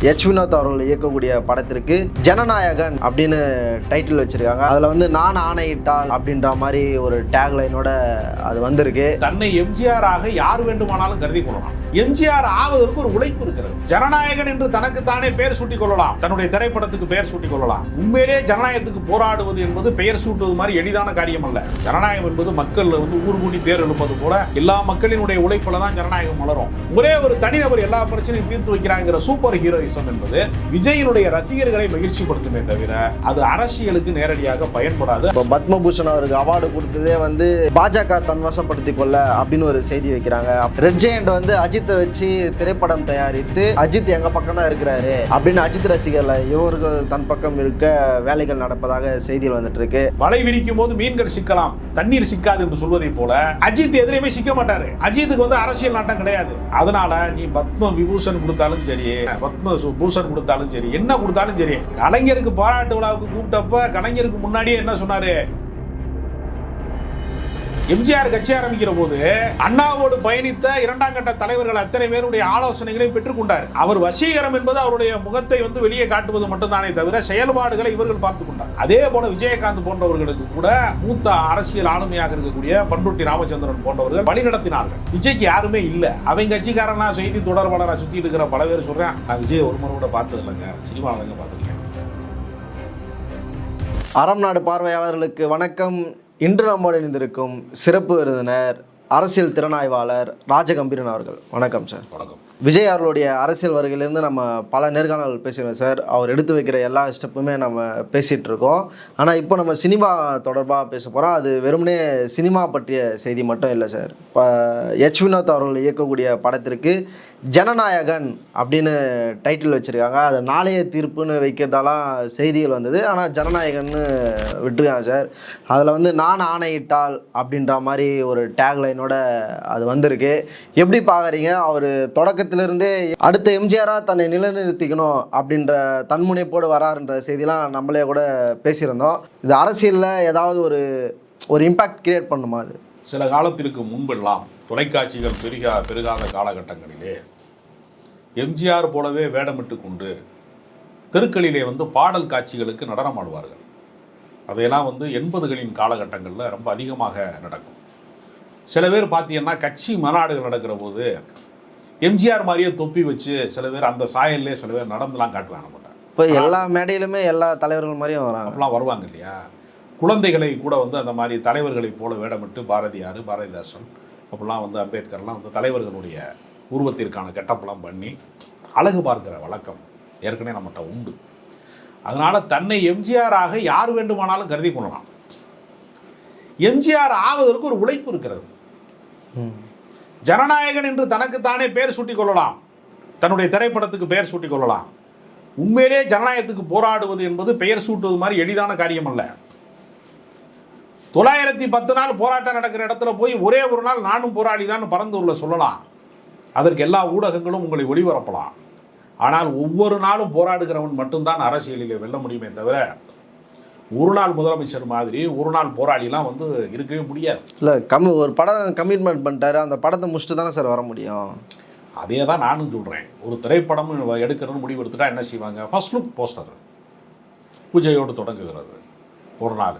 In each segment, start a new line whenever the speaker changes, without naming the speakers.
H Vinod அவர்கள் இயக்கக்கூடிய படத்திற்கு ஜனநாயகன் அப்படின்னு டைட்டில் வச்சிருக்காங்க. அதில் வந்து நான் ஆணையிட்டால் அப்படின்ற மாதிரி ஒரு டேக்லைனோட அது வந்திருக்கு.
தன்னை எம்ஜிஆர் ஆக யார் வேண்டுமானாலும் கருதி கொள்ளலாம். எம்ஜிஆர் ஆவதற்கு ஒரு உழைப்பு இருக்கிறது. ஜனநாயகன் என்று தனக்கு தானே பெயர் சூட்டிக் கொள்ளலாம். தன்னுடைய திரைப்படத்துக்கு பெயர் சூட்டிக் கொள்ளலாம். உண்மையிலேயே ஜனநாயகத்துக்கு போராடுவது என்பது பெயர் சூட்டுவது மாதிரி எளிதான காரியம் அல்ல. ஜனநாயகம் என்பது மக்கள் வந்து ஊர் கூடி தேர் எழுப்பது போல எல்லா மக்களினுடைய உழைப்புல தான் ஜனநாயகம் மலரும். ஒரே ஒரு தனிநபர் எல்லா பிரச்சனையும் தீர்த்து வைக்கிறாங்கிற சூப்பர் ஹீரோ ஹீரோயிசம் என்பது விஜயினுடைய ரசிகர்களை மகிழ்ச்சிப்படுத்துமே தவிர அது அரசியலுக்கு நேரடியாக பயன்படாது.
இப்போ பத்மபூஷன் அவருக்கு அவார்டு கொடுத்ததே வந்து பாஜக தன்வசப்படுத்திக் கொள்ள அப்படின்னு ஒரு செய்தி வைக்கிறாங்க. ரெட் ஜெயண்ட் வந்து அஜித்தை வச்சு திரைப்படம் தயாரித்து அஜித் எங்க பக்கம் தான் இருக்கிறாரு அப்படின்னு அஜித் ரசிகர்ல இவர்கள் தன் பக்கம் இருக்க வேலைகள் நடப்பதாக செய்திகள் வந்துட்டு இருக்கு.
வலை விரிக்கும் போது மீன்கள் சிக்கலாம் தண்ணீர் சிக்காது என்று சொல்வதை போல அஜித் எதிரையுமே சிக்க மாட்டாரு. அஜித்துக்கு வந்து அரசியல் நாட்டம் கிடையாது. அதனால நீ பத்ம விபூஷன் கொடுத்தாலும் சரி பத்ம சு- பூஷன் கொடுத்தாலும் சரி என்ன கொடுத்தாலும் சரி கலைஞருக்கு பாராட்டு விழாவுக்கு கூப்பிட்டப்ப கலைஞருக்கு முன்னாடியே என்ன சொன்னாரு? எம்ஜிஆர் கட்சி ஆரம்பிக்கிற போது அண்ணாவோடு பயணித்த இரண்டாம் கட்ட தலைவர்கள் அத்தனை பேருடைய ஆலோசனைகளையும் பெற்றுக்கொண்டார் அவர் வசீகரம் என்பது அவருடைய முகத்தை வந்து வெளியே காட்டுவது மட்டும்தானே தவிர செயல்பாடுகளை இவர்கள் பார்த்து கொண்டார். அதே போல விஜயகாந்த் போன்றவர்களுக்கு கூட மூத்த அரசியல் ஆளுமையாக இருக்கக்கூடிய பண்ருட்டி ராமச்சந்திரன் போன்றவர்கள் வழிநடத்தினார்கள். விஜய்க்கு யாருமே இல்லை. அவங்க கட்சிக்காரனா செய்தி தொடர்பாளராக சுத்திட்டு இருக்கிற பல பேர் சொல்றேன் நான் விஜய் ஒரு முறை கூட பார்த்தது இல்லைங்க சினிமாவில் பார்த்துருக்கேன்.
அறம் நாடு பார்வையாளர்களுக்கு வணக்கம். இன்று நம்மோடு இணைந்திருக்கும் சிறப்பு விருந்தினர் அரசியல் திறனாய்வாளர் ராஜகம்பீரன் அவர்கள். வணக்கம் சார்.
வணக்கம்.
விஜய் அவர்களுடைய அரசியல் வருகையிலேருந்து நம்ம பல நேர்காணல் பேசிடுவோம் சார். அவர் எடுத்து வைக்கிற எல்லா ஸ்டெப்புமே நம்ம பேசிகிட்டு இருக்கோம் ஆனால் இப்போ நம்ம சினிமா தொடர்பாக பேச போகிறோம் அது வெறுமனே சினிமா பற்றிய செய்தி மட்டும் இல்லை சார். இப்போ எச். வினோத் அவர்கள் இயக்கக்கூடிய படத்திற்கு ஜனநாயகன் அப்படின்னு டைட்டில் வச்சுருக்காங்க. அது நாளைய தீர்ப்புன்னு வைக்கிறதாலாம் செய்திகள் வந்தது. ஆனால் ஜனநாயகன்னு விட்டுருக்காங்க சார். அதில் வந்து நான் ஆணையிட்டால் அப்படின்ற மாதிரி ஒரு டேக்லைனோட அது வந்திருக்கு. எப்படி பார்க்குறீங்க அவர் தொடக்கத்திலிருந்தே அடுத்த எம்ஜிஆராக தன்னை நிலைநிறுத்திக்கணும் அப்படின்ற தன்முனைப்போடு வராருன்ற செய்திலாம் நம்மளே கூட பேசியிருந்தோம். இது அரசியலில் ஏதாவது ஒரு ஒரு இம்பாக்ட் கிரியேட் பண்ணுமா அது?
சில காலத்திற்கு முன்பெல்லாம் தொலைக்காட்சிகள் பெருகா பெருகாத காலகட்டங்களிலே எம்ஜிஆர் போலவே வேடமிட்டு கொண்டு தெருக்களிலே வந்து பாடல் காட்சிகளுக்கு நடனம் ஆடுவார்கள் அதையெல்லாம் வந்து எண்பதுகளின் காலகட்டங்களில் ரொம்ப அதிகமாக நடக்கும். சில பேர் பார்த்தீங்கன்னா கட்சி மாநாடுகள் நடக்கிற போது எம்ஜிஆர் மாதிரியே தொப்பி வச்சு சில பேர் அந்த சாயல்லே சில பேர் நடந்துலாம் காட்டுவாங்க நம்மகிட்ட.
இப்போ எல்லா மேடையிலுமே எல்லா தலைவர்கள் மாதிரியும் வராங்க.
அப்படிலாம் வருவாங்க இல்லையா? குழந்தைகளை கூட வந்து அந்த மாதிரி தலைவர்களைப் போல வேடமிட்டு பாரதியார் பாரதிதாசன் அப்படிலாம் வந்து அம்பேத்கர்லாம் வந்து தலைவர்களுடைய உருவத்திற்கான கெட்டப்பெல்லாம் பண்ணி அழகு பார்க்கிற வழக்கம் ஏற்கனவே நம்மகிட்ட உண்டு. அதனால தன்னை எம்ஜிஆர் ஆக யார் வேண்டுமானாலும் கருதி கொள்ளலாம். எம்ஜிஆர் ஆவதற்கு ஒரு உழைப்பு இருக்கிறது. ஜனநாயகன் என்று தனக்குத்தானே பெயர் சூட்டிக் கொள்ளலாம். தன்னுடைய திரைப்படத்துக்கு பெயர் சூட்டிக் கொள்ளலாம். உண்மையிலேயே ஜனநாயகத்துக்கு போராடுவது என்பது பெயர் சூட்டுவது மாதிரி எளிதான காரியம் அல்ல தொள்ளாயிரத்தி பத்து நாள் போராட்டம் நடக்கிற இடத்துல போய் ஒரே ஒரு நாள் நானும் போராடி தான் பறந்து உள்ள சொல்லலாம். அதற்கு எல்லா ஊடகங்களும் உங்களை ஒளிபரப்பலாம். ஆனால் ஒவ்வொரு நாளும் போராடுகிறவன் மட்டும்தான் அரசியலில் வெல்ல முடியுமே தவிர ஒரு நாள் முதலமைச்சர் மாதிரி ஒரு நாள் போராடிலாம் வந்து இருக்கவே முடியாது.
இல்லை கம்மி ஒரு படம் கமிட்மெண்ட் பண்ணிட்டாரு அந்த படத்தை முடிச்சுட்டு தானே சார் வர முடியும்?
அதே தான் நானும் சொல்கிறேன் ஒரு திரைப்படம் எடுக்கணும்னு முடிவு எடுத்துட்டா என்ன செய்வாங்க? ஃபர்ஸ்ட் லுக் போஸ்டர் பூஜையோடு தொடங்குகிறது. ஒரு நாள்.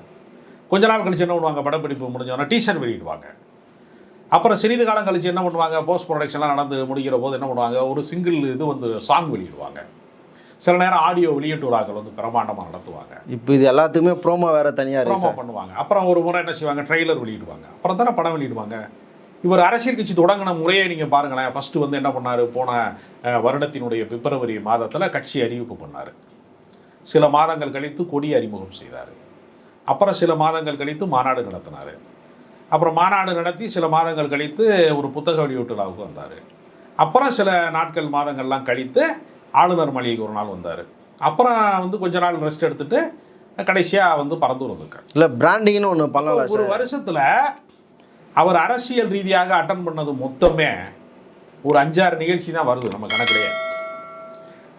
கொஞ்ச நாள் கழிச்சு என்ன பண்ணுவாங்க? படப்பிடிப்பு முடிஞ்சோன்னா டீசர் வெளியிடுவாங்க. அப்புறம் சிறிது காலம் கழிச்சு என்ன பண்ணுவாங்க? போஸ்ட் ப்ரொடக்ஷன்லாம் நடந்து முடிக்கிற போது என்ன பண்ணுவாங்க? ஒரு சிங்கிள் இது வந்து சாங் வெளியிடுவாங்க. சில நேரம் ஆடியோ வெளியீட்டு விழாக்கள் வந்து பிரமாண்டமாக நடத்துவாங்க.
இப்போ இது எல்லாத்துக்குமே ப்ரோமோ வேற தனியாக
ப்ரோமோ பண்ணுவாங்க. அப்புறம் ஒரு முறை என்ன செய்வாங்க? ட்ரெய்லர் வெளியிடுவாங்க. அப்புறம் தானே படம் வெளியிடுவாங்க? இவர் அரசியல் கட்சி தொடங்கின முறையே நீங்கள் பாருங்களேன். ஃபர்ஸ்ட் வந்து என்ன பண்ணார்? போன வருடத்தினுடைய பிப்ரவரி மாதத்தில் கட்சி அறிவிப்பு பண்ணார். சில மாதங்கள் கழித்து கொடி அறிமுகம் செய்தார். அப்புறம் சில மாதங்கள் கழித்து மாநாடு நடத்தினார். அப்புறம் மாநாடு நடத்தி சில மாதங்கள் கழித்து ஒரு புத்தக வெளியீட்டு விழாவுக்கு வந்தார். அப்புறம் சில நாட்கள் மாதங்கள்லாம் கழித்து ஆளுநர் மாளிகைக்கு ஒரு நாள் வந்தார். அப்புறம் வந்து கொஞ்ச நாள் ரெஸ்ட் எடுத்துட்டு கடைசியாக வந்து பறந்து வந்திருக்கார்.
இல்லை பிராண்டிங்னு ஒன்று பண்ணல
ஒரு வருஷத்துல அவர் அரசியல் ரீதியாக அட்டன் பண்ணது மொத்தமே ஒரு அஞ்சாறு நிகழ்ச்சி தான் வருது நம்ம கணக்குலயே.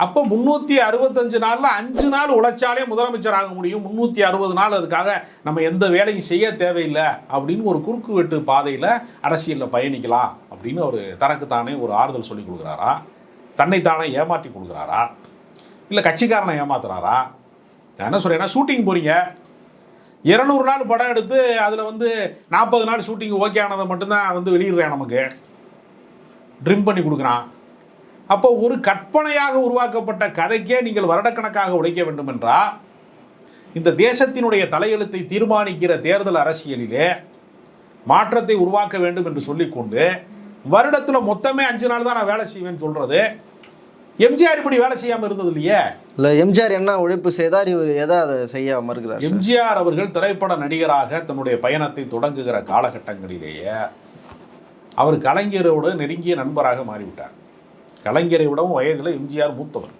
அப்போ முந்நூற்றி அறுபத்தஞ்சு நாளில் அஞ்சு நாள் உழைச்சாலே முதலமைச்சர் ஆக முடியும். முந்நூற்றி அறுபது நாள் அதுக்காக நம்ம எந்த வேலையும் செய்ய தேவையில்லை அப்படின்னு ஒரு குறுக்கு வெட்டு பாதையில் அரசியலில் பயணிக்கலாம் அப்படின்னு அவர் தனக்குத்தானே ஒரு ஆறுதல் சொல்லி கொடுக்குறாரா? தன்னைத்தானே ஏமாற்றி கொடுக்குறாரா? இல்லை கட்சிக்காரனை ஏமாத்துறாரா? நான் என்ன சொல்கிறேன்னா ஷூட்டிங் போகிறீங்க இருநூறு நாள் படம் எடுத்து அதில் வந்து நாற்பது நாள் ஷூட்டிங் ஓகே ஆனதை மட்டும்தான் வந்து வெளியிடுறேன் நமக்கு. ட்ரிம் பண்ணி கொடுக்குறான். அப்போ ஒரு கற்பனையாக உருவாக்கப்பட்ட கதைக்கே நீங்கள் வருடக்கணக்காக உழைக்க வேண்டும் என்றா இந்த தேசத்தினுடைய தலையெழுத்தை தீர்மானிக்கிற தேர்தல் அரசியலிலே மாற்றத்தை உருவாக்க வேண்டும் என்று சொல்லிக்கொண்டு வருடத்தில் மொத்தமே அஞ்சு நாள் தான் நான் வேலை செய்வேன்னு சொல்றது. எம்ஜிஆர் இப்படி வேலை செய்யாமல் இருந்தது இல்லையே?
இல்லை எம்ஜிஆர் என்ன உழைப்பு செய்தார் இவர் எதை அதை செய்ய மறுக்கிறார்?
எம்ஜிஆர் அவர்கள் திரைப்பட நடிகராக தன்னுடைய பயணத்தை தொடங்குகிற காலகட்டங்களிலேயே அவர் கலைஞரோடு நெருங்கிய நண்பராக மாறிவிட்டார். கலைஞரை விடவும் வயதில் எம்ஜிஆர் மூத்தவர்.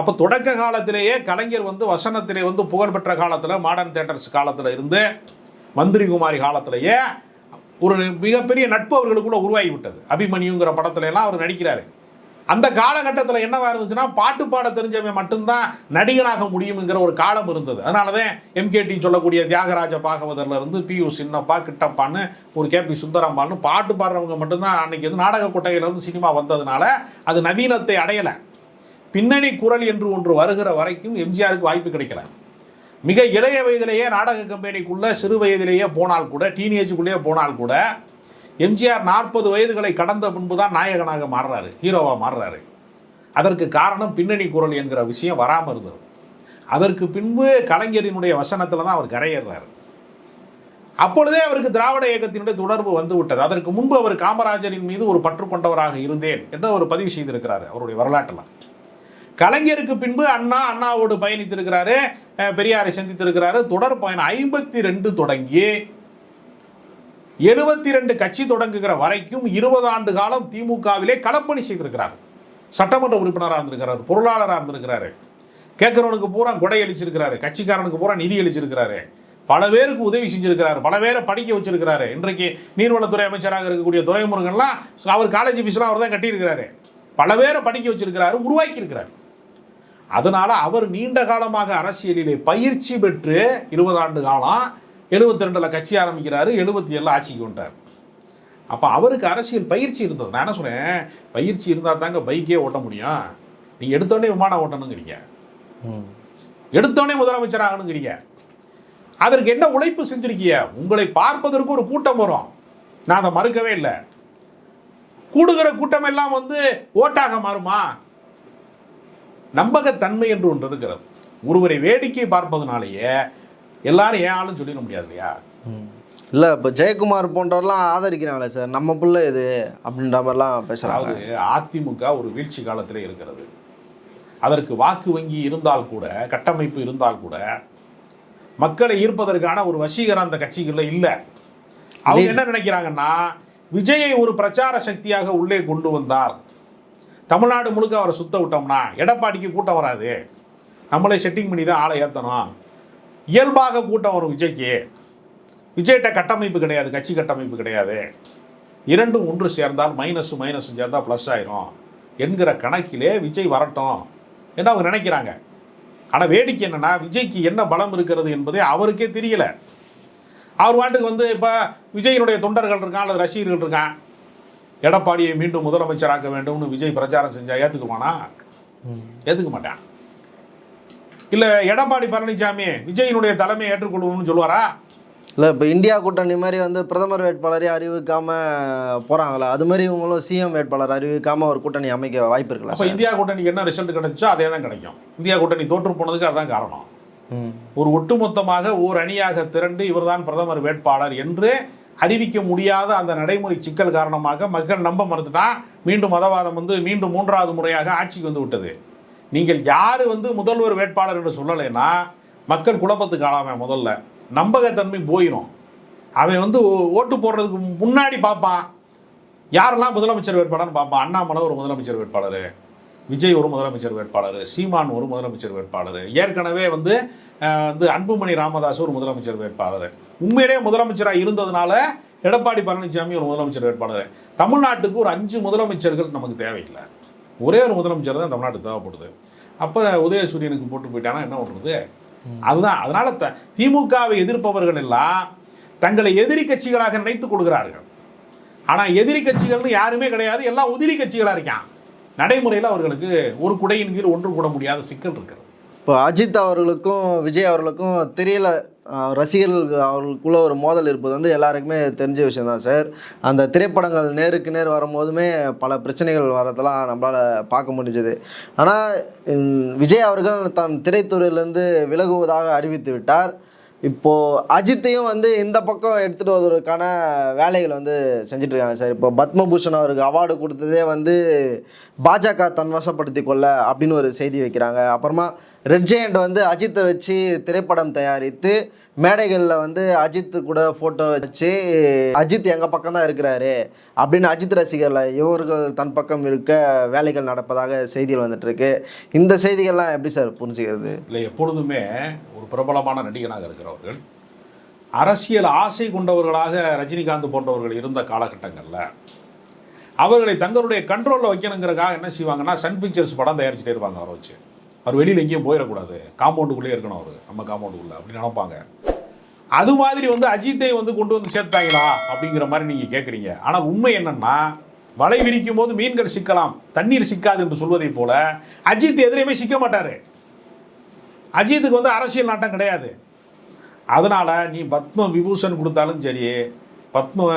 அப்போ தொடக்க காலத்திலேயே கலைஞர் வந்து வசனத்திலே வந்து புகழ்பெற்ற காலத்தில் மாடர்ன் தேட்டர்ஸ் காலத்தில் இருந்து மந்திரி குமாரி காலத்திலேயே ஒரு மிகப்பெரிய நட்பு அவர்களுக்குள்ள உருவாகி விட்டது அபிமன்யுங்கிற படத்துல எல்லாம் அவர் நடிக்கிறாரு. அந்த காலகட்டத்தில் என்னவா இருந்துச்சுன்னா பாட்டு பாட தெரிஞ்சவன் மட்டும்தான் நடிகராக முடியுங்கிற ஒரு காலம் இருந்தது. அதனால தான் எம்கேடி சொல்லக்கூடிய தியாகராஜ பாகவதர்ல இருந்து பியூ சின்னப்பா கிட்டப்பான்னு ஒரு கே பி சுந்தரம்பான்னு பாட்டு பாடுறவங்க மட்டும்தான் அன்னைக்கு வந்து நாடக கொட்டையிலிருந்து சினிமா வந்ததுனால அது நவீனத்தை அடையலை. பின்னணி குரல் என்று ஒன்று வருகிற வரைக்கும் எம்ஜிஆருக்கு வாய்ப்பு கிடைக்கல. மிக இளைய வயதிலேயே நாடக கம்பெனிக்குள்ளே சிறு வயதிலேயே போனால் கூட டீனேஜுக்குள்ளேயே போனால் கூட எம்ஜிஆர் நாற்பது வயதுகளை கடந்த பின்பு தான் நாயகனாக மாறுறாரு ஹீரோவாக மாறுறாரு. அதற்கு காரணம் பின்னணி குரல் என்கிற விஷயம் வராமல் இருந்தது. அதற்கு பின்பு கலைஞரினுடைய வசனத்தில் தான் அவர் கரையேறாரு. அப்பொழுதே அவருக்கு திராவிட இயக்கத்தினுடைய தொடர்பு வந்து விட்டது. அதற்கு முன்பு அவர் காமராஜரின் மீது ஒரு பற்று கொண்டவராக இருந்தேன் என்று அவர் பதிவு செய்திருக்கிறார் அவருடைய வரலாற்றில். கலைஞருக்கு பின்பு அண்ணா அண்ணாவோடு பயணித்திருக்கிறாரு பெரியாரை சந்தித்திருக்கிறாரு. தொடர் பயணம் ஐம்பத்தி ரெண்டு தொடங்கி எழுபத்தி ரெண்டு கட்சி தொடங்குகிற வரைக்கும் இருபது ஆண்டு காலம் திமுகவிலே களப்பணி செய்திருக்கிறார். சட்டமன்ற உறுப்பினராக இருந்திருக்கிறார் பொருளாளராக இருந்திருக்கிறாரு. கேட்குறவனுக்கு பூரா கொடை அளிச்சிருக்கிறாரு கட்சிக்காரனுக்கு பூரா நிதி அளிச்சிருக்கிறாரு பல பேருக்கு உதவி செஞ்சிருக்கிறாரு பல பேரை படிக்க வச்சிருக்கிறாரு. இன்றைக்கு நீர்வளத்துறை அமைச்சராக இருக்கக்கூடிய துறைமுருகன்லாம் அவர் காலேஜ் ஃபீஸ்லாம் அவர் தான் கட்டியிருக்கிறாரு. பல பேரை படிக்க வச்சிருக்கிறாரு உருவாக்கி இருக்கிறார் அதனால அவர் நீண்ட காலமாக அரசியலிலே பயிற்சி பெற்று இருபது ஆண்டு காலம் எழுபத்தி ரெண்டில் கட்சி ஆரம்பிக்கிறாரு எழுபத்தி ஏழில் ஆட்சிக்கு வந்துட்டார். அப்போ அவருக்கு அரசியல் பயிற்சி இருந்தது. நான் என்ன சொன்னேன்? பயிற்சி இருந்தால் தாங்க பைக்கே ஓட்ட முடியும். நீங்கள் எடுத்தோடனே விமானம் ஓட்டணுங்கிறீங்க.
ம்.
எடுத்தோடனே முதலமைச்சர் ஆகணுங்கிறீங்க. அதற்கு என்ன உழைப்பு செஞ்சிருக்கீங்க உங்களை பார்ப்பதற்கு ஒரு கூட்டம் வரும். நான் அதை மறுக்கவே இல்லை. கூடுகிற கூட்டம் எல்லாம் வந்து ஓட்டாக மாறுமா? நம்பகத்தன்மை என்று ஒன்று இருக்கிறது. ஒருவரை வேடிக்கை பார்ப்பதனாலேயே எல்லாரும் ஏன் ஆளுன்னு சொல்லிட முடியாது இல்லையா?
இல்லை இப்போ ஜெயக்குமார் போன்றவர்லாம் ஆதரிக்கிறாங்களே சார். நம்ம பிள்ளை இது அப்படின்ற மாதிரிலாம் பேசுகிறாங்க
அதிமுக ஒரு வீழ்ச்சி காலத்திலே இருக்கிறது. அதற்கு வாக்கு வங்கி இருந்தால் கூட கட்டமைப்பு இருந்தால் கூட மக்களை ஈர்ப்பதற்கான ஒரு வசீகரம் அந்த கட்சிகள்ல இல்லை. அவங்க என்ன நினைக்கிறாங்கன்னா விஜயை ஒரு பிரச்சார சக்தியாக உள்ளே கொண்டு வந்தால் தமிழ்நாடு முழுக்க அவரை சுத்த விட்டோம்னா எடப்பாடிக்கு கூட்டம் வராது. நம்மளே செட்டிங் பண்ணி தான் ஆளை ஏற்றணும் இயல்பாக கூட்டம் வரும் விஜய்க்கு. விஜய்கிட்ட கட்டமைப்பு கிடையாது கட்சி கட்டமைப்பு கிடையாது. இரண்டும் ஒன்று சேர்ந்தால் மைனஸ் மைனஸ் சேர்ந்தால் ப்ளஸ் ஆயிரும். என்கிற கணக்கிலே விஜய் வரட்டும் என்று அவங்க நினைக்கிறாங்க. ஆனால் வேடிக்கை என்னன்னா விஜய்க்கு என்ன பலம் இருக்கிறது என்பதே அவருக்கே தெரியல. அவர் வாட்டுக்கு வந்து இப்போ விஜயினுடைய தொண்டர்கள் இருக்கான் அல்லது ரசிகர்கள் இருக்கான் எடப்பாடியை மீண்டும் முதலமைச்சராக்க வேண்டும்னு விஜய் பிரச்சாரம் செஞ்சா ஏற்றுக்குவானா ஏற்றுக்க மாட்டான். இல்லை எடப்பாடி பழனிசாமி விஜயினுடைய தலைமையை ஏற்றுக்கொள்வோம்னு சொல்லுவாரா?
இல்லை இப்போ இந்தியா கூட்டணி மாதிரி வந்து பிரதமர் வேட்பாளரை அறிவிக்காம போகிறாங்களா அது மாதிரி இவங்களும் சிஎம் வேட்பாளர் அறிவிக்காம ஒரு கூட்டணி அமைக்க வாய்ப்பு இருக்குல்ல
அப்போ இந்தியா கூட்டணிக்கு என்ன ரிசல்ட் கிடைச்சோ அதே தான் கிடைக்கும். இந்தியா கூட்டணி தோற்று போனதுக்கு அதுதான் காரணம். ஒரு ஒட்டுமொத்தமாக ஓர் அணியாக திரண்டு இவர்தான் பிரதமர் வேட்பாளர் என்று அறிவிக்க முடியாத அந்த நடைமுறை சிக்கல் காரணமாக மக்கள் நம்ப மறுத்துட்டா மீண்டும் மதவாதம் வந்து மீண்டும் மூன்றாவது முறையாக ஆட்சிக்கு வந்து விட்டது. நீங்கள் யார் வந்து முதல்வர் வேட்பாளர் என்று சொல்லலைன்னா மக்கள் குழப்பத்துக்கு ஆளாவேன் முதல்ல. நம்பகத்தன்மை போயிடும் அவன் வந்து ஓட்டு போடுறதுக்கு முன்னாடி பார்ப்பான். யாரெல்லாம் முதலமைச்சர் வேட்பாளர்னு பார்ப்பான்? அண்ணாமலை ஒரு முதலமைச்சர் வேட்பாளர் விஜய் ஒரு முதலமைச்சர் வேட்பாளர் சீமான் ஒரு முதலமைச்சர் வேட்பாளர் ஏற்கனவே வந்து வந்து அன்புமணி ராமதாஸ் ஒரு முதலமைச்சர் வேட்பாளர். உண்மையிலேயே முதலமைச்சராக இருந்ததுனால எடப்பாடி பழனிசாமி ஒரு முதலமைச்சர் வேட்பாளர். தமிழ்நாட்டுக்கு ஒரு அஞ்சு முதலமைச்சர்கள் நமக்கு தேவையில்லை. ஒரே ஒரு முதலமைச்சர் தான் தமிழ்நாட்டுக்கு தேவைப்படுது. அப்போ உதயசூரியனுக்கு போட்டு போயிட்டானா என்ன பண்ணுறது அதுதான். அதனால த திமுகவை எதிர்ப்பவர்கள் எல்லாம் தங்களை எதிரி கட்சிகளாக நினைத்து கொடுக்குறார்கள் ஆனால் எதிரி கட்சிகள்னு யாருமே கிடையாது. எல்லாம் உதிரி கட்சிகளாக இருக்கான். நடைமுறையில் அவர்களுக்கு ஒரு குடையின் கீழ் ஒன்று கூட முடியாத சிக்கல் இருக்கிறது.
இப்போ அஜித் அவர்களுக்கும் விஜய் அவர்களுக்கும் தெரியல ரசிகர்களுக்கு ரசிகர்கள் அவர்களுக்குள்ள ஒரு மோதல் இருப்பது வந்து எல்லாருக்குமே தெரிஞ்ச விஷயம் தான் சார். அந்த திரைப்படங்கள் நேருக்கு நேர் வரும்போதுமே பல பிரச்சனைகள் வரதெல்லாம் நம்மளால் பார்க்க முடிஞ்சது. ஆனால் விஜய் அவர்கள் தன் திரைத்துறையிலிருந்து விலகுவதாக அறிவித்து விட்டார். இப்போது அஜித்தையும் வந்து இந்த பக்கம் எடுத்துகிட்டு வருவதற்கான வேலைகள் வந்து செஞ்சிட்ருக்காங்க சார். இப்போ பத்மபூஷன் அவருக்கு அவார்டு கொடுத்ததே வந்து பாஜக தன்வசப்படுத்தி கொள்ள அப்படின்னு ஒரு செய்தி வைக்கிறாங்க. அப்புறமா ரெட் ஜெயண்ட் வந்து அஜித்தை வச்சு திரைப்படம் தயாரித்து மேடைகளில் வந்து அஜித் கூட ஃபோட்டோ வச்சு அஜித் எங்கள் பக்கம் தான் இருக்கிறாரு அப்படின்னு அஜித் ரசிகர்ல இவர்கள் தன் பக்கம் இருக்க வேலைகள் நடப்பதாக செய்திகள் வந்துட்டுருக்கு. இந்த செய்திகள்லாம் எப்படி சார் புரிஞ்சுக்கிறது?
இல்லை எப்பொழுதுமே ஒரு பிரபலமான நடிகனாக இருக்கிறவர்கள் அரசியல் ஆசை கொண்டவர்களாக ரஜினிகாந்த் போன்றவர்கள் இருந்த காலகட்டங்களில் அவர்களை தங்களுடைய கண்ட்ரோலில் வைக்கணுங்கிறக்காக என்ன செய்வாங்கன்னா சன் பிக்சர்ஸ் படம் தயாரிச்சுட்டே இருப்பாங்க அவரை வச்சு. அவர் வெளியில் எங்கேயும் போயிடக்கூடாது. காம்பவுண்டுக்குள்ளே இருக்கணும் அவர். நம்ம காம்பவுண்டுக்குள்ளே அப்படின்னு நினைப்பாங்க. அது மாதிரி வந்து அஜித்தை வந்து கொண்டு வந்து சேர்த்தாங்களா அப்படிங்கிற மாதிரி நீங்கள் கேட்குறீங்க ஆனால் உண்மை என்னன்னா வலை விரிக்கும் போது மீன்கள் சிக்கலாம் தண்ணீர் சிக்காது என்று சொல்வதைப் போல அஜித் எதிரையுமே சிக்க மாட்டார். அஜித்துக்கு வந்து அரசியல் நாட்டம் கிடையாது. அதனால நீ பத்ம விபூஷன் கொடுத்தாலும் சரி பத்ம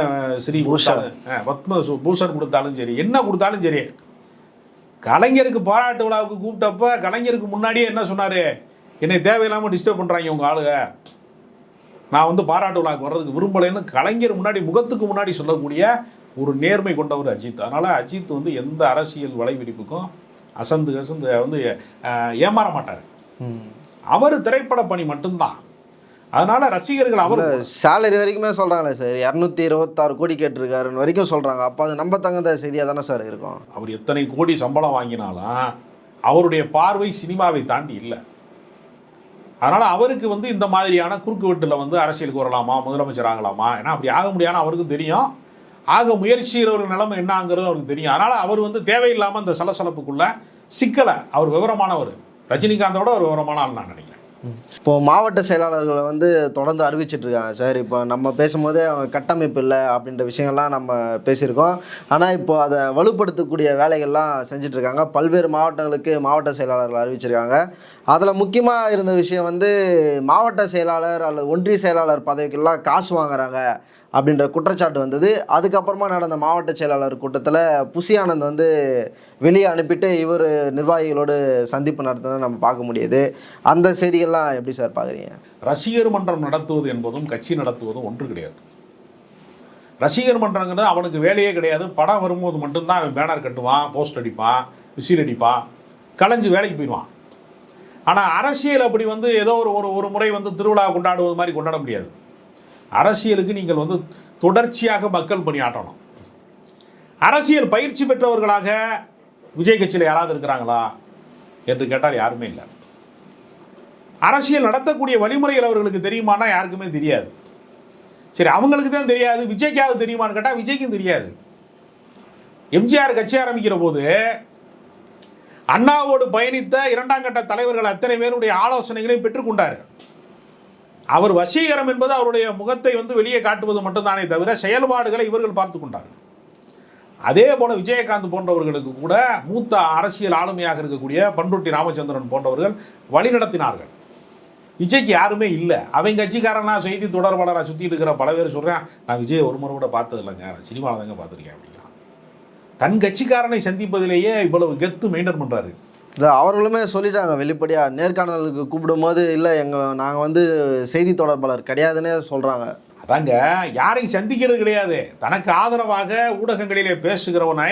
ஸ்ரீ
பூஷன்.
பத்ம பூஷன் கொடுத்தாலும் சரி என்ன கொடுத்தாலும் சரி. கலைஞருக்கு பாராட்டு விழாவுக்கு கூப்பிட்டப்ப கலைஞருக்கு முன்னாடியே என்ன சொன்னாரு? என்னை தேவையில்லாமல் டிஸ்டர்ப் பண்ணுறாங்க உங்க ஆளுங்க நான் வந்து பாராட்டு விழாவுக்கு வர்றதுக்கு விரும்பலைன்னு கலைஞர் முன்னாடி முகத்துக்கு முன்னாடி சொல்லக்கூடிய ஒரு நேர்மை கொண்டவர் அஜித். அதனால அஜித் வந்து எந்த அரசியல் வலைவிரிப்புக்கும் அசந்து அசந்து வந்து ஏமாற மாட்டார். அவர் திரைப்பட பணி மட்டும்தான். அதனால ரசிகர்கள் அவர்
சேலரி வரைக்குமே சொல்கிறாங்களே சார். இரநூத்தி இருபத்தாறு கோடி கேட்டிருக்காருன்னு வரைக்கும் சொல்கிறாங்க அப்போ அது நம்ப தகுந்த செய்தியாக தானே சார் இருக்கும்?
அவர் எத்தனை கோடி சம்பளம் வாங்கினாலும் அவருடைய பார்வை சினிமாவை தாண்டி இல்லை. அதனால் அவருக்கு வந்து இந்த மாதிரியான குறுக்குவெட்டில் வந்து அரசியலுக்கு வரலாமா முதலமைச்சர் ஆகலாமா? ஏன்னா அப்படி ஆக முடியாது அவருக்கும் தெரியும். ஆக முயற்சிகிறவர் நிலைமை என்னங்கிறது அவருக்கு தெரியும். அதனால் அவர் வந்து தேவையில்லாமல் இந்த சலசலப்புக்குள்ளே சிக்கலை அவர் விவரமானவர். ரஜினிகாந்தோட ஒரு விவரமான ஆள் நான் நினைக்கிறேன்.
இப்போ மாவட்ட செயலாளர்களை வந்து தொடர்ந்து அறிவிச்சிட்டு இருக்காங்க சார். இப்போ நம்ம பேசும்போதே அவங்க கட்டமைப்பு இல்லை அப்படின்ற விஷயங்கள்லாம் நம்ம பேசியிருக்கோம். ஆனால் இப்போ அதை வலுப்படுத்தக்கூடிய வேலைகள்லாம் செஞ்சிட்ருக்காங்க பல்வேறு மாவட்டங்களுக்கு மாவட்ட செயலாளர்கள் அறிவிச்சிருக்காங்க. அதில் முக்கியமாக இருந்த விஷயம் வந்து மாவட்ட செயலாளர் அல்லது ஒன்றிய செயலாளர் பதவிக்கெல்லாம் காசு வாங்குறாங்க அப்படின்ற குற்றச்சாட்டு வந்தது. அதுக்கப்புறமா நடந்த மாவட்ட செயலாளர் கூட்டத்தில் புசியானந்த் வந்து வெளியே அனுப்பிட்டு இவர் நிர்வாகிகளோடு சந்திப்பு நடத்ததை நம்ம பார்க்க முடியுது. அந்த செய்திகள்லாம் எப்படி சார் பார்க்குறீங்க?
ரசிகர் மன்றம் நடத்துவது என்பதும் கட்சி நடத்துவதும் ஒன்று கிடையாது. ரசிகர் மன்றங்கிறது அவனுக்கு வேலையே கிடையாது. படம் வரும்போது மட்டும்தான் அவன் பேனர் கட்டுவான் போஸ்ட் அடிப்பான் விசில் அடிப்பான் கலைஞ்சு வேலைக்கு போயிடுவான். ஆனால் அரசியல் அப்படி வந்து ஏதோ ஒரு ஒரு ஒரு முறை வந்து திருவிழா கொண்டாடுவது மாதிரி கொண்டாட முடியாது. அரசியலுக்கு நீங்கள் வந்து தொடர்ச்சியாக மக்கள் பணியாற்றணும் அரசியல் பயிற்சி பெற்றவர்களாக விஜய் கட்சியில் யாராவது இருக்கிறாங்களா என்று கேட்டால் யாருமே இல்லை. அரசியல் நடத்தக்கூடிய வழிமுறைகள் அவர்களுக்கு தெரியுமானா யாருக்குமே தெரியாது. சரி அவங்களுக்கு தான் தெரியாது விஜய்க்காவது தெரியுமான்னு கேட்டால் விஜய்க்கும் தெரியாது. எம்ஜிஆர் கட்சி ஆரம்பிக்கிற போது அண்ணாவோடு பயணித்த இரண்டாம் கட்ட தலைவர்கள் அத்தனை பேருடைய ஆலோசனைகளையும் பெற்றுக்கொண்டார் அவர் வசீகரம் என்பது அவருடைய முகத்தை வந்து வெளியே காட்டுவது மட்டும்தானே தவிர செயல்பாடுகளை இவர்கள் பார்த்து கொண்டார்கள். அதே போல விஜயகாந்த் போன்றவர்களுக்கு கூட மூத்த அரசியல் ஆளுமையாக இருக்கக்கூடிய பண்ருட்டி ராமச்சந்திரன் போன்றவர்கள் வழிநடத்தினார்கள். விஜய்க்கு யாருமே இல்லை. அவங்க கட்சிக்காரனா செய்தி தொடர்பாளராக சுற்றிட்டு இருக்கிற பல பேர் சொல்கிறேன் நான் விஜய் ஒரு முறை கூட பார்த்தது இல்லைங்க நான் சினிமாவில் தாங்க பார்த்துருக்கேன் அப்படின்னா. தன் கட்சிக்காரனை சந்திப்பதிலேயே இவ்வளவு கெத்து மெயின்டைன் பண்ணுறாரு
இல்லை அவர்களுமே சொல்லிட்டாங்க வெளிப்படையாக நேர்காணலுக்கு கூப்பிடும்போது இல்லை எங்கள் நாங்கள் வந்து செய்தி தொடர்பாளர் கிடையாதுன்னே சொல்கிறாங்க
அதாங்க யாரையும் சந்திக்கிறது கிடையாது. தனக்கு ஆதரவாக ஊடகங்களிலே பேசுகிறவனை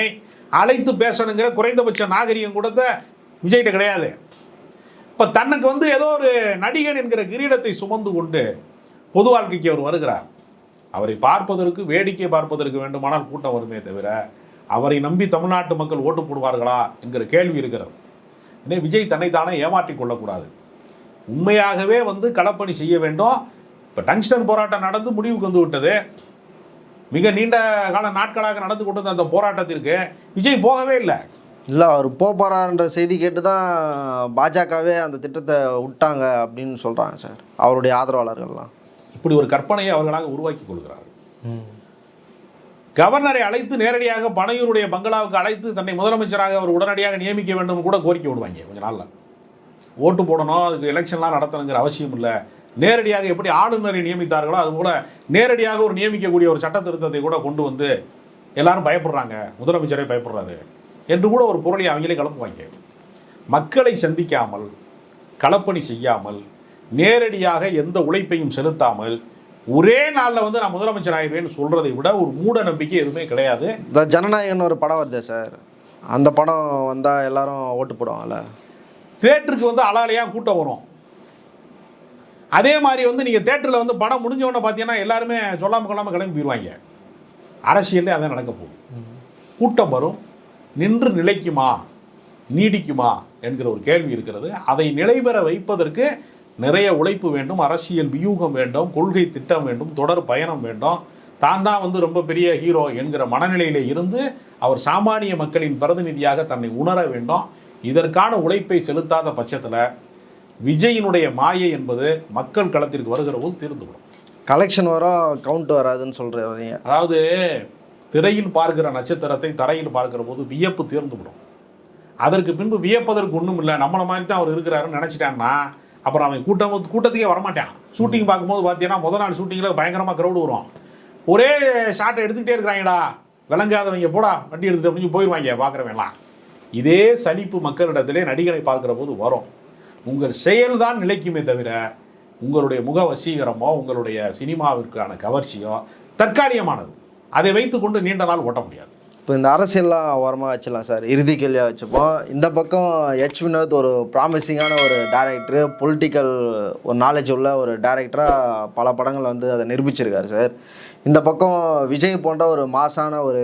அழைத்து பேசணுங்கிற குறைந்தபட்ச நாகரிகம் கொடுத்த விஜய்கிட்ட கிடையாது. இப்போ தனக்கு வந்து ஏதோ ஒரு நடிகன் என்கிற கிரீடத்தை சுமந்து கொண்டு பொது வாழ்க்கைக்கு அவர் வருகிறார். அவரை பார்ப்பதற்கு வேடிக்கை பார்ப்பதற்கு வேண்டுமானால் கூட்டம் வருமே தவிர அவரை நம்பி தமிழ்நாட்டு மக்கள் ஓட்டு போடுவார்களா என்கிற கேள்வி இருக்கிறது. எனவே விஜய் தன்னைத்தானே ஏமாற்றிக் கொள்ளக்கூடாது. உண்மையாகவே வந்து களப்பணி செய்ய வேண்டும். இப்போ டங்ஸ்டன் போராட்டம் நடந்து முடிவுக்கு வந்து விட்டது. மிக நீண்ட கால நாட்களாக நடந்து கொண்டிருந்த அந்த போராட்டத்திற்கு விஜய் போகவே இல்லை.
இல்லை அவர் போக போகிறாருன்ற செய்தி கேட்டு தான் பாஜகவே அந்த திட்டத்தை விட்டாங்க அப்படின்னு சொல்கிறாங்க சார். அவருடைய ஆதரவாளர்கள்லாம்.
இப்படி ஒரு கற்பனையை அவர்களாக உருவாக்கி கொள்கிறார்கள். கவர்னரை அழைத்து நேரடியாக பனையூருடைய பங்களாவுக்கு அழைத்து தன்னை முதலமைச்சராக அவர் உடனடியாக நியமிக்க வேண்டும் கூட கோரிக்கை விடுவாங்க கொஞ்ச நாளில். ஓட்டு போடணும் அதுக்கு எலெக்ஷன்லாம் நடத்தணுங்கிற அவசியம் இல்லை. நேரடியாக எப்படி ஆளுநரை நியமித்தார்களோ அதுபோல் நேரடியாக ஒரு நியமிக்கக்கூடிய ஒரு சட்ட திருத்தத்தை கூட கொண்டு வந்து எல்லாரும் பயப்படுறாங்க. முதலமைச்சரே பயப்படுறாரு என்று கூட ஒரு பொருளை அவங்களே கலப்புவாங்க மக்களை சந்திக்காமல் களப்பணி செய்யாமல் நேரடியாக எந்த உழைப்பையும் செலுத்தாமல் ஒரே நாளில் வந்து நான் முதலமைச்சர் ஆயிடுவேன்னு சொல்றதை விட ஒரு மூட நம்பிக்கை எதுவுமே கிடையாது.
இந்த ஜனநாயகன் ஒரு படம் வருதே சார். அந்த படம் வந்தால் எல்லாரும் ஓட்டு போடுவாங்கல்ல.
தேட்டருக்கு வந்து அலாலையாக கூட்டம் வரும். அதே மாதிரி வந்து நீங்கள் தேட்டரில் வந்து படம் முடிஞ்ச உடனே பார்த்தீங்கன்னா எல்லாருமே சொல்லாமல் கொள்ளாமல் கிளம்பி போயிடுவாங்க அரசியல்லே அதான் நடக்க போகுது. கூட்டம் வரும். நின்று நிலைக்குமா? நீடிக்குமா? என்கிற ஒரு கேள்வி இருக்கிறது. அதை நிலைபெற வைப்பதற்கு நிறைய உழைப்பு வேண்டும் அரசியல் வியூகம் வேண்டும் கொள்கை திட்டம் வேண்டும் தொடர் பயணம் வேண்டும். தான் தான் வந்து ரொம்ப பெரிய ஹீரோ என்கிற மனநிலையில இருந்து அவர் சாமானிய மக்களின் பிரதிநிதியாக தன்னை உணர வேண்டும். இதற்கான உழைப்பை செலுத்தாத பட்சத்தில் விஜயினுடைய மாயை என்பது மக்கள் களத்திற்கு வருகிற போது தீர்ந்துவிடும்
கலெக்ஷன் வரும் கவுண்ட் வராதுன்னு சொல்கிறீங்க
அதாவது திரையில் பார்க்கிற நட்சத்திரத்தை தரையில் பார்க்கிற போது வியப்பு தீர்ந்துவிடும் அதற்கு பின்பு வியப்பதற்கு ஒன்றும் இல்லை. நம்மளை மாதிரி தான் அவர் இருக்கிறாருன்னு நினச்சிட்டான்னா அப்புறம் அவன் கூட்டம் கூட்டத்துக்கே வரமாட்டான். ஷூட்டிங் பார்க்கும்போது பார்த்தீங்கன்னா முத நாள் ஷூட்டிங்கில் பயங்கரமாக க்ரௌடு வரும் ஒரே ஷாட்டை எடுத்துக்கிட்டே இருக்கிறாங்கடா. விளங்காதவங்க போடா வண்டி எடுத்துட்டு அப்படின்னு போயிடுவாங்க பார்க்குறவங்கலாம் இதே சலிப்பு மக்களிடத்திலே நடிகனை பார்க்கிற போது வரும். உங்கள் செயல்தான் நிலைக்குமே தவிர உங்களுடைய முக வசீகரமோ உங்களுடைய சினிமாவிற்கான கவர்ச்சியோ தற்காலிகமானது. அதை வைத்துக்கொண்டு நீண்ட நாள் ஓட்ட முடியாது.
இப்போ இந்த அரசியல்லாம் ஓரமாக வச்சிடலாம் சார். இறுதி கேள்வியாக வச்சுப்போம். இந்த பக்கம் ஹெச் வினோத் ஒரு ப்ராமிசிங்கான ஒரு டேரக்டரு பொலிட்டிக்கல் ஒரு நாலேஜ் உள்ள ஒரு டேரக்டராக பல படங்கள் வந்து அதை நிரூபிச்சிருக்காரு சார். இந்த பக்கம் விஜய் போன்ற ஒரு மாசான ஒரு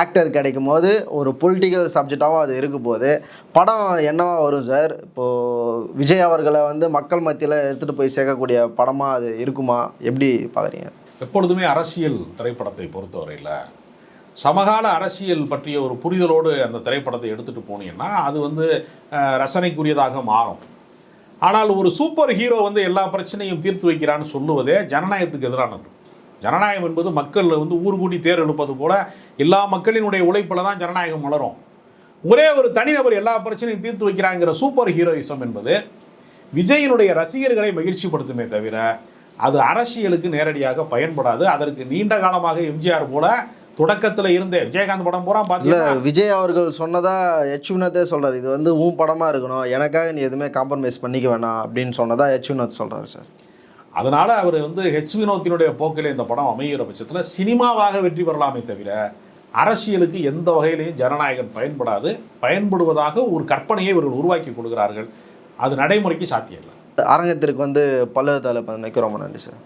ஆக்டர் கிடைக்கும் போது ஒரு பொலிட்டிக்கல் சப்ஜெக்டாகவும் அது இருக்கும் போது படம் என்னவா வரும் சார்? இப்போது விஜய் அவர்களை வந்து மக்கள் மத்தியில் எடுத்துகிட்டு போய் சேர்க்கக்கூடிய படமாக அது இருக்குமா? எப்படி பார்க்குறீங்க?
எப்பொழுதுமே அரசியல் திரைப்படத்தை பொறுத்தவரையில் சமகால அரசியல் பற்றிய ஒரு புரிதலோடு அந்த திரைப்படத்தை எடுத்துகிட்டு போனீங்கன்னா அது வந்து ரசனைக்குரியதாக மாறும். ஆனால் ஒரு சூப்பர் ஹீரோ வந்து எல்லா பிரச்சனையும் தீர்த்து வைக்கிறான்னு சொல்லுவதே ஜனநாயகத்துக்கு எதிரானது. ஜனநாயகம் என்பது மக்கள் வந்து ஊர் கூடி தேர் எழுப்பது போல எல்லா மக்களினுடைய உழைப்பில் தான் ஜனநாயகம் வளரும் ஒரே ஒரு தனிநபர் எல்லா பிரச்சனையும் தீர்த்து வைக்கிறாங்கிற சூப்பர் ஹீரோயிசம் என்பது விஜயினுடைய ரசிகர்களை மகிழ்ச்சிப்படுத்துமே தவிர அது அரசியலுக்கு நேரடியாக பயன்படாது. அதற்கு நீண்ட காலமாக எம்ஜிஆர் போல தொடக்கத்தில் இருந்தே. விஜயகாந்த் படம் பூரா பார்த்தீங்கன்னா
விஜய் அவர்கள் சொன்னதா எச் வினோத்தே சொல்கிறார் இது வந்து உன் படமாக இருக்கணும். எனக்காக நீ எதுவுமே காம்ப்ரமைஸ் பண்ணிக்க வேணாம் அப்படின்னு சொன்னதா எச் வினோத் சொல்கிறாரு சார்.
அதனால அவர் வந்து ஹெச் வினோத்தினுடைய போக்கில் இந்த படம் அமைகிற பட்சத்தில் சினிமாவாக வெற்றி பெறலாமே தவிர அரசியலுக்கு எந்த வகையிலையும் ஜனநாயகன் பயன்படாது. பயன்படுவதாக ஒரு கற்பனையை இவர்கள் உருவாக்கி கொடுக்கிறார்கள் அது நடைமுறைக்கு சாத்தியம் இல்லை.
அரங்கத்திற்கு வந்து பல்லு தலை நிற்க ரொம்ப நன்றி சார்.